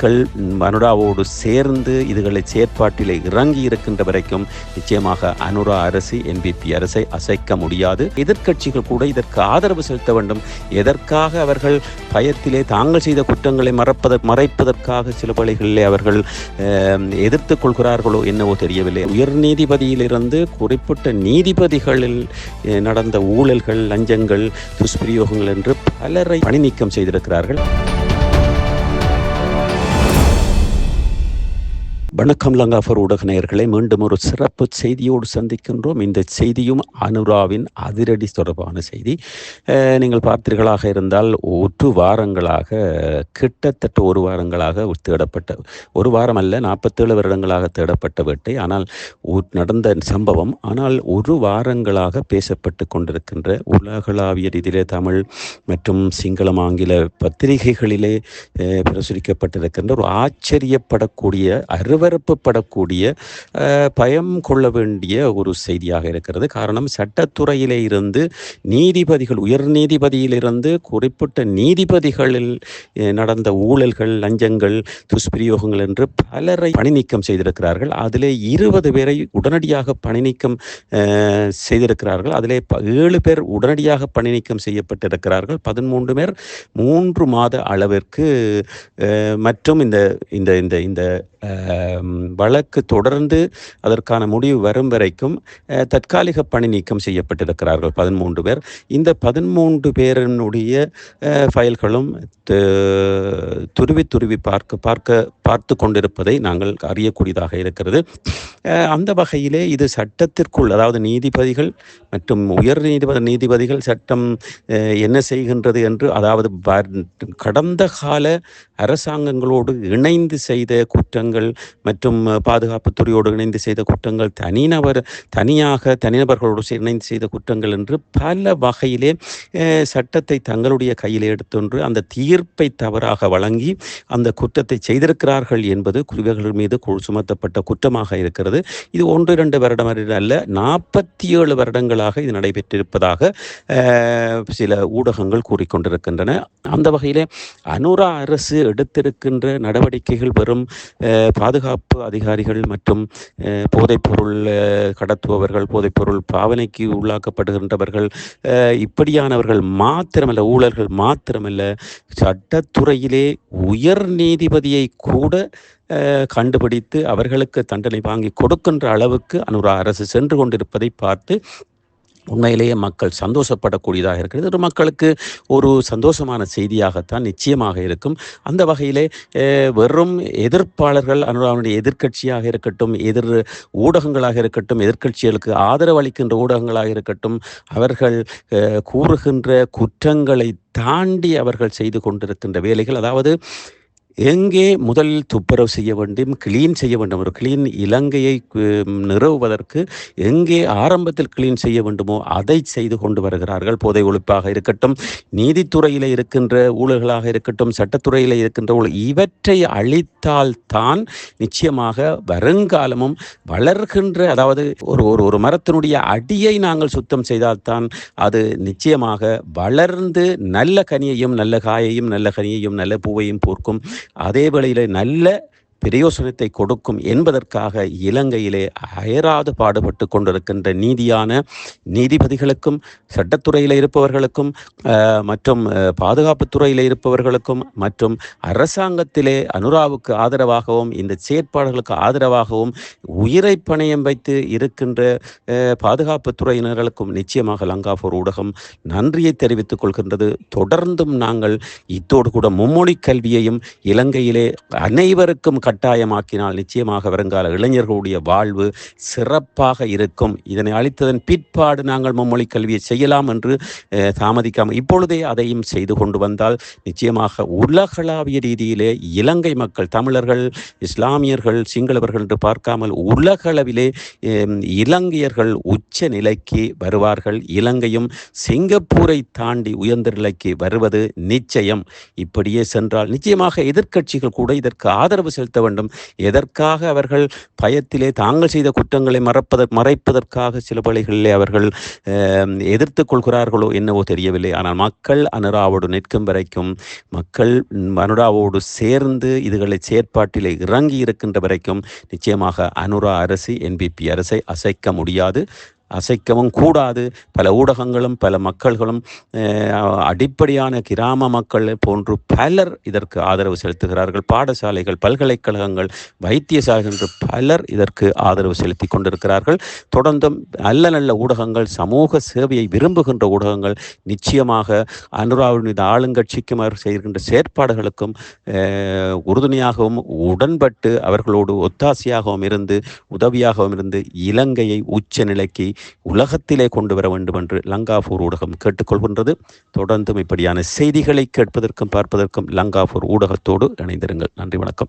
மக்கள் அனுராவோடு சேர்ந்து இதுகளை செயற்பாட்டில் இறங்கி இருக்கின்ற வரைக்கும் நிச்சயமாக அனுரா அரசு என்பிபி அரசை அசைக்க முடியாது. எதிர்க்கட்சிகள் கூட இதற்கு ஆதரவு செலுத்த வேண்டும். எதற்காக அவர்கள் பயத்திலே தாங்கள் செய்த குற்றங்களை மறப்பத மறைப்பதற்காக சில வழிகளிலே அவர்கள் எதிர்த்து கொள்கிறார்களோ என்னவோ தெரியவில்லை. உயர் நீதிபதியிலிருந்து குறிப்பிட்ட நீதிபதிகளில் நடந்த ஊழல்கள் லஞ்சங்கள் துஷ்பிரயோகங்கள் என்று பலரை பணி நீக்கம் செய்திருக்கிறார்கள். வணக்கம் லங்காஃபர் ஊடக நேயர்களை மீண்டும் ஒரு சிறப்பு செய்தியோடு சந்திக்கின்றோம். இந்த செய்தியும் அனுராவின் அதிரடி தொடர்பான செய்தி. நீங்கள் பார்த்தீர்களாக இருந்தால் ஒரு வாரங்களாக கிட்டத்தட்ட ஒரு வாரங்களாக தேடப்பட்ட ஒரு வாரம் அல்ல நாற்பத்தேழு வருடங்களாக தேடப்பட்ட வேட்டை. ஆனால் ஒரு- நடந்த சம்பவம் ஆனால் ஒரு வாரங்களாக பேசப்பட்டு கொண்டிருக்கின்ற உலகளாவிய ரீதியிலே தமிழ் மற்றும் சிங்களம் ஆங்கில பத்திரிகைகளிலே பிரசுரிக்கப்பட்டிருக்கின்ற ஒரு ஆச்சரியப்படக்கூடிய அருவருப்புப்படக்கூடிய படக்கூடிய பயம் கொள்ள வேண்டிய ஒரு செய்தியாக இருக்கிறது. காரணம் சட்டத்துறையிலே இருந்து நீதிபதிகள் உயர் நீதிபதியிலிருந்து குறிப்பிட்ட நீதிபதிகளில் நடந்த ஊழல்கள் லஞ்சங்கள் துஷ்பிரயோகங்கள் என்று பலரை பணி நீக்கம் செய்திருக்கிறார்கள். அதிலே இருபது பேரை உடனடியாக பணி நீக்கம் செய்திருக்கிறார்கள். அதிலே ஏழு பேர் உடனடியாக பணி நீக்கம் செய்யப்பட்டிருக்கிறார்கள். பதிமூன்று பேர் மூன்று மாத அளவிற்கு மற்றும் இந்த இந்த இந்த இந்த வழக்கு தொடர்ந்து அதற்கான முடிவு வரும் வரைக்கும் தற்காலிக பணி நீக்கம் செய்யப்பட்டிருக்கிறார்கள் பதிமூன்று பேர். இந்த பதிமூன்று பேரினுடைய ஃபைல்களும் துருவி துருவி பார்க்க பார்க்க பார்த்து கொண்டிருப்பதை நாங்கள் அறியக்கூடியதாக இருக்கிறது. அந்த வகையிலே இது சட்டத்திற்குள் அதாவது நீதிபதிகள் மற்றும் உயர் நீதிபதி நீதிபதிகள் சட்டம் என்ன செய்கின்றது என்று அதாவது கடந்த கால அரசாங்கங்களோடு இணைந்து செய்த குற்றங்கள் மற்றும் பாதுகாப்புத்துறையோடு இணைந்து செய்த குற்றங்கள் தனிநபர் தனியாக தனிநபர்களோடு இணைந்து செய்த குற்றங்கள் என்று பல வகையிலே சட்டத்தை தங்களுடைய கையில் எடுத்தொன்று அந்த தீர்ப்பை தவறாக வழங்கி அந்த குற்றத்தை செய்திருக்கிறார்கள் என்பது இவர்கள் மீது கு- சுமத்தப்பட்ட குற்றமாக இருக்கிறது. இது ஒன்று இரண்டு வருடம் அல்ல நாற்பத்தி ஏழு வருடங்களாக இது நடைபெற்றிருப்பதாக சில ஊடகங்கள் கூறிக்கொண்டிருக்கின்றன. அந்த வகையிலே அனுரா அரசு எடுத்திருக்கின்ற நடவடிக்கைகள் வெறும் பாதுகாப்பு பாதுகாப்பு அதிகாரிகள் மற்றும் போதைப்பொருள் கடத்துபவர்கள் போதைப்பொருள் பாவனைக்கு உள்ளாக்கப்படுகின்றவர்கள் இப்படியானவர்கள் மாத்திரமல்ல ஊழல்கள் மாத்திரமல்ல சட்டத்துறையிலே உயர் நீதிபதியை கூட கண்டுபிடித்து அவர்களுக்கு தண்டனை வாங்கி கொடுக்கின்ற அளவுக்கு அனுரா அரசு சென்று கொண்டிருப்பதை பார்த்து உண்மையிலேயே மக்கள் சந்தோஷப்படக்கூடியதாக இருக்கிறது. ஒரு மக்களுக்கு ஒரு சந்தோஷமான செய்தியாகத்தான் நிச்சயமாக இருக்கும். அந்த வகையிலே வெறும் எதிர்ப்பாளர்கள் அனுராவனுடைய எதிர்க்கட்சியாக இருக்கட்டும் எதிர் ஊடகங்களாக இருக்கட்டும் எதிர்க்கட்சிகளுக்கு ஆதரவு அளிக்கின்ற ஊடகங்களாக இருக்கட்டும் அவர்கள் கூறுகின்ற குற்றங்களை தாண்டி அவர்கள் செய்து கொண்டிருக்கின்ற வேலைகள் அதாவது எங்கே முதலில் துப்புரவு செய்ய வேண்டும் கிளீன் செய்ய வேண்டும்? ஒரு கிளீன் இலங்கையை நிறுவுவதற்கு எங்கே ஆரம்பத்தில் கிளீன் செய்ய வேண்டுமோ அதை செய்து கொண்டு வருகிறார்கள். போதை ஒழிப்பாக இருக்கட்டும் நீதித்துறையில் இருக்கின்ற ஊழல்களாக இருக்கட்டும் சட்டத்துறையில் இருக்கின்ற ஊழல் இவற்றை அழித்தால்தான் நிச்சயமாக வருங்காலமும் வளர்கின்ற அதாவது ஒரு ஒரு ஒரு மரத்தினுடைய அடியை நாங்கள் சுத்தம் செய்தால்தான் அது நிச்சயமாக வளர்ந்து நல்ல கனியையும் நல்ல காயையும் நல்ல கனியையும் நல்ல பூவையும் போர்க்கும் அதே வேளையில் நல்ல பிரயோசனத்தை கொடுக்கும் என்பதற்காக இலங்கையிலே அயராது பாடுபட்டு கொண்டிருக்கின்ற நீதியான நீதிபதிகளுக்கும் சட்டத்துறையில் இருப்பவர்களுக்கும் மற்றும் பாதுகாப்புத்துறையில் துறையில் இருப்பவர்களுக்கும் மற்றும் அரசாங்கத்திலே அனுராவுக்கு ஆதரவாகவும் இந்த செயற்பாடுகளுக்கு ஆதரவாகவும் உயிரை பணயம் வைத்து இருக்கின்ற பாதுகாப்பு துறையினர்களுக்கும் நிச்சயமாக லங்காபூர் ஊடகம் நன்றியை தெரிவித்துக் கொள்கின்றது. தொடர்ந்தும் நாங்கள் இத்தோடு கூட மும்மொழி கல்வியையும் இலங்கையிலே அனைவருக்கும் கட்டாயமாக்கினால் நிச்சயமாக வருங்கால இளைஞர்களுடைய வாழ்வு சிறப்பாக இருக்கும். இதனை அளித்ததன் பிற்பாடு நாங்கள் மும்மொழி கல்வியை செய்யலாம் என்று தாமதிக்காமல் இப்பொழுதே அதையும் செய்து கொண்டு வந்தால் நிச்சயமாக உலகளாவிய ரீதியிலே இலங்கை மக்கள் தமிழர்கள் இஸ்லாமியர்கள் சிங்களவர்கள் என்று பார்க்காமல் உலகளவிலே இலங்கையர்கள் உச்ச நிலைக்கு வருவார்கள். இலங்கையும் சிங்கப்பூரை தாண்டி உயர்ந்த நிலைக்கு வருவது நிச்சயம். இப்படியே சென்றால் நிச்சயமாக எதிர்க்கட்சிகள் கூட இதற்கு ஆதரவு செலுத்த வேண்டும். எதற்காக அவர்கள் பயத்திலே தாங்கள் செய்த குற்றங்களை மறப்பத மறைப்பதற்காக சில வழிகளிலே அவர்கள் எதிர்த்து கொள்கிறார்களோ என்னவோ தெரியவில்லை. ஆனால் மக்கள் அனுராவோடு நிற்கும் வரைக்கும் மக்கள் அனுராவோடு சேர்ந்து இதுகளை செயற்பாட்டிலே இறங்கி இருக்கின்ற வரைக்கும் நிச்சயமாக அனுரா அரசு என்பிபி அரசை அசைக்க முடியாது. அசைக்கவும் கூடாது. பல ஊடகங்களும் பல மக்கள்களும் அடிப்படையான கிராம மக்கள் போன்று பலர் இதற்கு ஆதரவு செலுத்துகிறார்கள். பாடசாலைகள் பல்கலைக்கழகங்கள் வைத்தியசாலைகள் என்று பலர் இதற்கு ஆதரவு செலுத்தி கொண்டிருக்கிறார்கள். தொடர்ந்தும் நல்ல நல்ல ஊடகங்கள் சமூக சேவையை விரும்புகின்ற ஊடகங்கள் நிச்சயமாக அனுராவின் மீது ஆளுங்கட்சிக்கும் அவர் செய்கின்ற செயற்பாடுகளுக்கும் உறுதுணையாகவும் உடன்பட்டு அவர்களோடு ஒத்தாசையாகவும் இருந்து உதவியாகவும் இருந்து இலங்கையை உச்ச நிலைக்கு உலகத்திலே கொண்டு வர வேண்டும் என்று லங்காபூர் ஊடகம் கேட்டுக்கொள்கின்றது. தொடர்ந்தும் இப்படியான செய்திகளை கேட்பதற்கும் பார்ப்பதற்கும் லங்காபூர் ஊடகத்தோடு இணைந்திருங்கள். நன்றி வணக்கம்.